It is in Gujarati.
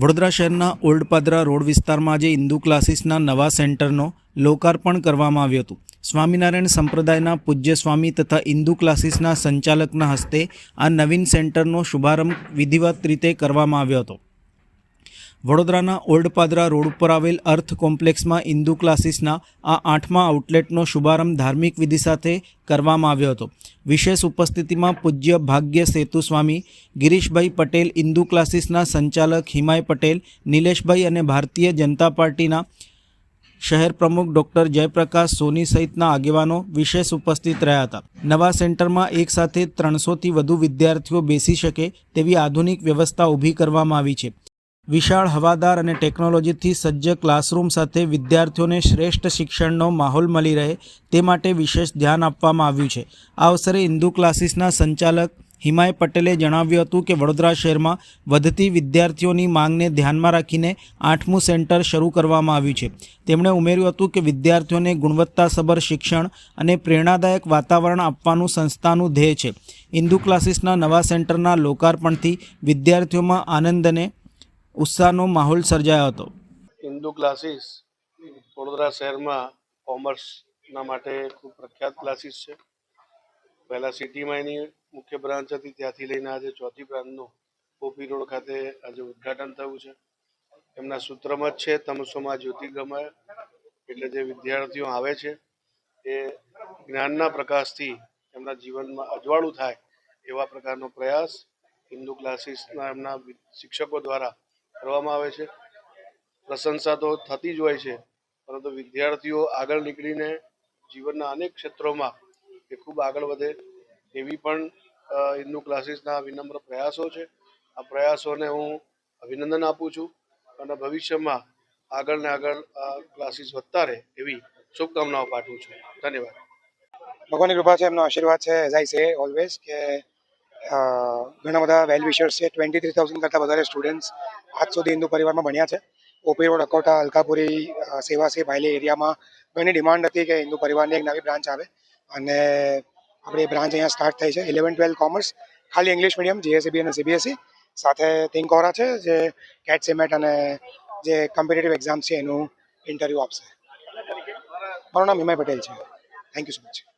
વડોદરા શહેરના ઓલ્ડ પાદરા રોડ વિસ્તારમાં આજે હિન્દુ ક્લાસીસના નવા સેન્ટરનો લોકાર્પણ કરવામાં આવ્યું હતું. સ્વામિનારાયણ સંપ્રદાયના પૂજ્ય સ્વામી તથા હિન્દુ ક્લાસીસના સંચાલકના હસ્તે આ નવીન સેન્ટરનો શુભારંભ વિધિવત રીતે કરવામાં આવ્યો હતો. વડોદરાના ઓલ્ડ પાદરા રોડ ઉપર આવેલ અર્થ કોમ્પ્લેક્સમાં ઇન્દુ ક્લાસીસના આ આઠમા આઉટલેટનો શુભારંભ ધાર્મિક વિધિ સાથે કરવામાં આવ્યો હતો. વિશેષ ઉપસ્થિતિમાં પૂજ્ય ભાગ્ય સેતુ સ્વામી ગિરીશભાઈ પટેલ ઇન્દુ ક્લાસીસના સંચાલક હિમાય પટેલ, નિલેશભાઈ અને ભારતીય જનતા પાર્ટીના શહેર પ્રમુખ ડૉક્ટર જયપ્રકાશ સોની સહિતના આગેવાનો વિશેષ ઉપસ્થિત રહ્યા હતા. નવા સેન્ટરમાં એક સાથે ત્રણસોથી વધુ વિદ્યાર્થીઓ બેસી શકે તેવી આધુનિક વ્યવસ્થા ઊભી કરવામાં આવી છે. વિશાળ હવાદાર અને ટેકનોલોજીથી સજ્જ ક્લાસરૂમ સાથે વિદ્યાર્થીઓને શ્રેષ્ઠ શિક્ષણનો માહોલ મળી રહે તે માટે વિશેષ ધ્યાન આપવામાં આવ્યું છે. આ અવસરે ઇન્દુ ક્લાસીસના સંચાલક હિમાય પટેલે જણાવ્યું હતું કે વડોદરા શહેરમાં વધતી વિદ્યાર્થીઓની માંગને ધ્યાનમાં રાખીને આઠમું સેન્ટર શરૂ કરવામાં આવ્યું છે. તેમણે ઉમેર્યું હતું કે વિદ્યાર્થીઓને ગુણવત્તાસભર શિક્ષણ અને પ્રેરણાદાયક વાતાવરણ આપવાનું સંસ્થાનું ધ્યેય છે. ઇન્દુ ક્લાસીસના નવા સેન્ટરના લોકાર્પણથી વિદ્યાર્થીઓમાં આનંદ અને ઉત્સાહનો માહોલ સર્જાયો હતો. હિન્દુ ક્લાસીસ વડોદરા શહેરમાં કોમર્સના માટે ખૂબ પ્રખ્યાત ક્લાસીસ છે. પહેલાં સિટીમાં એની મુખ્ય બ્રાન્ચ હતી, ત્યાંથી લઈને આજે ચોથી બ્રાન્ચનું ઓપી રોડ ખાતે આજે ઉદ્ઘાટન થયું છે. એમના સૂત્રમાં જ છે તમસોમાં જ્યોતિર્ગમય એટલે જે વિદ્યાર્થીઓ આવે છે, એ જ્ઞાનના પ્રકાશથી એમના જીવનમાં અજવાળું થાય એવા પ્રકારનો પ્રયાસ હિન્દુ ક્લાસીસના એમના શિક્ષકો દ્વારા કરવામાં આવે છે. પ્રશંસા તો થતી જ હોય છે, પરંતુ વિદ્યાર્થીઓ આગળ નીકળીને જીવનના અનેક ક્ષેત્રોમાં એ ખૂબ આગળ વધે એવી પણ હિન્દુ ક્લાસીસના વિનમ્ર પ્રયાસો છે. આ પ્રયાસોને હું અભિનંદન આપું છું અને ભવિષ્યમાં આગળ ને આગળ ક્લાસીસ વધતા રહે એવી શુભકામનાઓ પાઠવું છું. ધન્યવાદ. ભગવાનની કૃપા છે, એમનો આશીર્વાદ છે. આઈ સે ઓલવેઝ કે ઘણા બધા વેલ વિશર્સ છે. ટ્વેન્ટી થ્રી થાઉઝન્ડ કરતાં વધારે સ્ટુડન્ટ્સ આજ સુધી હિન્દુ પરિવારમાં ભણ્યા છે. ઓપી રોડ અકોટા અલકાપુરી સેવાસી ભાઈલી એરિયામાં ઘણી ડિમાન્ડ હતી કે હિન્દુ પરિવારની એક નવી બ્રાન્ચ આવે. અને આપણી બ્રાન્ચ અહીંયા સ્ટાર્ટ થઈ છે. ઇલેવન ટ્વેલ્વ કોમર્સ ખાલી ઇંગ્લિશ મીડિયમ જીએસસીબી અને સીબીએસસી સાથે તિંકોરા છે જે કેટ સિમેટ અને જે કોમ્પિટેટિવ એક્ઝામ્સ છે એનું ઇન્ટરવ્યૂ આપશે. મારું નામ હિમાય પટેલ છે. Thank you so much